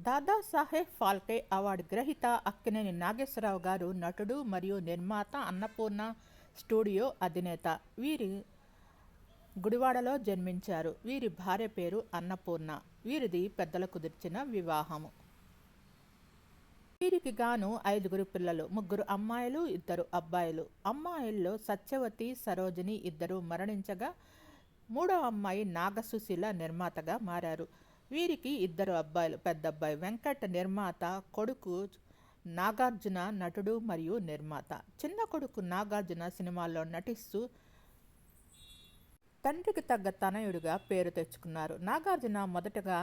Dadasaheb Phalke award గ్రహీత అక్కినేని నాగేశ్వరరావు గారు నటుడు మరియు నిర్మాత అన్నపూర్ణ స్టూడియో అధినేత. వీరి గుడివాడలో జన్మించారు. వీరి భార్య పేరు అన్నపూర్ణ. వీరిది పెద్దల కుదిర్చిన వివాహము. వీరికి గాను ఐదుగురు పిల్లలు ముగ్గురు అమ్మాయిలు ఇద్దరు అబ్బాయిలు. అమ్మాయిల్లో సత్యవతి సరోజిని ఇద్దరు మరణించగా మూడో అమ్మాయి నాగసుశీల నిర్మాతగా మారారు. వీరికి ఇద్దరు అబ్బాయిలు పెద్ద అబ్బాయి వెంకట్ నిర్మాత కొడుకు నాగార్జున నటుడు మరియు నిర్మాత. చిన్న కొడుకు నాగార్జున సినిమాల్లో నటిస్తూ తండ్రికి తగ్గ తనయుడిగా పేరు తెచ్చుకున్నారు. నాగార్జున మొదటగా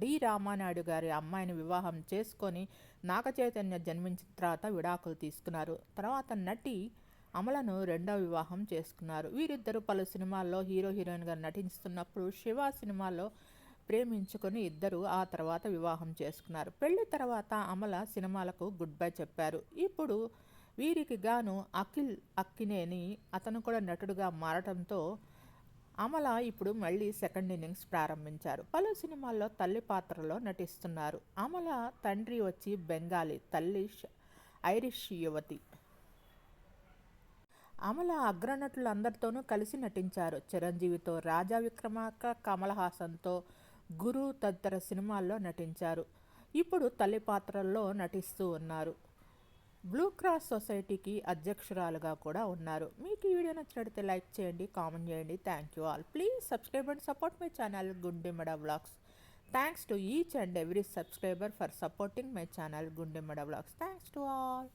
డి. రామానాయుడు గారి అమ్మాయిని వివాహం చేసుకొని నాగచైతన్య జన్మించిన తర్వాత విడాకులు తీసుకున్నారు. తర్వాత నటి అమలను రెండవ వివాహం చేసుకున్నారు. వీరిద్దరూ పలు సినిమాల్లో హీరో హీరోయిన్గా నటిస్తున్నప్పుడు శివ సినిమాలో ప్రేమించుకొని ఇద్దరు ఆ తర్వాత వివాహం చేసుకున్నారు. పెళ్ళి తర్వాత అమల సినిమాలకు గుడ్ బై చెప్పారు. ఇప్పుడు వీరికి గాను అఖిల్ అక్కినేని అతను కూడా నటుడుగా మారటంతో అమల ఇప్పుడు మళ్ళీ సెకండ్ ఇన్నింగ్స్ ప్రారంభించారు. పలు సినిమాల్లో తల్లి పాత్రలో నటిస్తున్నారు. అమల తండ్రి వచ్చి బెంగాలీ తల్లి ఐరిష్ యువతి. అమల అగ్రనటులందరితోనూ కలిసి నటించారు. చిరంజీవితో రాజా విక్రమార్క కమల్ హాసన్తో గురు తదితర సినిమాల్లో నటించారు. ఇప్పుడు తల్లి పాత్రల్లో నటిస్తూ ఉన్నారు. బ్లూ క్రాస్ సొసైటీకి అధ్యక్షురాలుగా కూడా ఉన్నారు. మీకు ఈ వీడియో నచ్చినట్లయితే లైక్ చేయండి కామెంట్ చేయండి. Thank you all please subscribe and support my channel Gundemada vlogs thanks to each and every subscriber for supporting my channel Gundemada vlogs thanks to all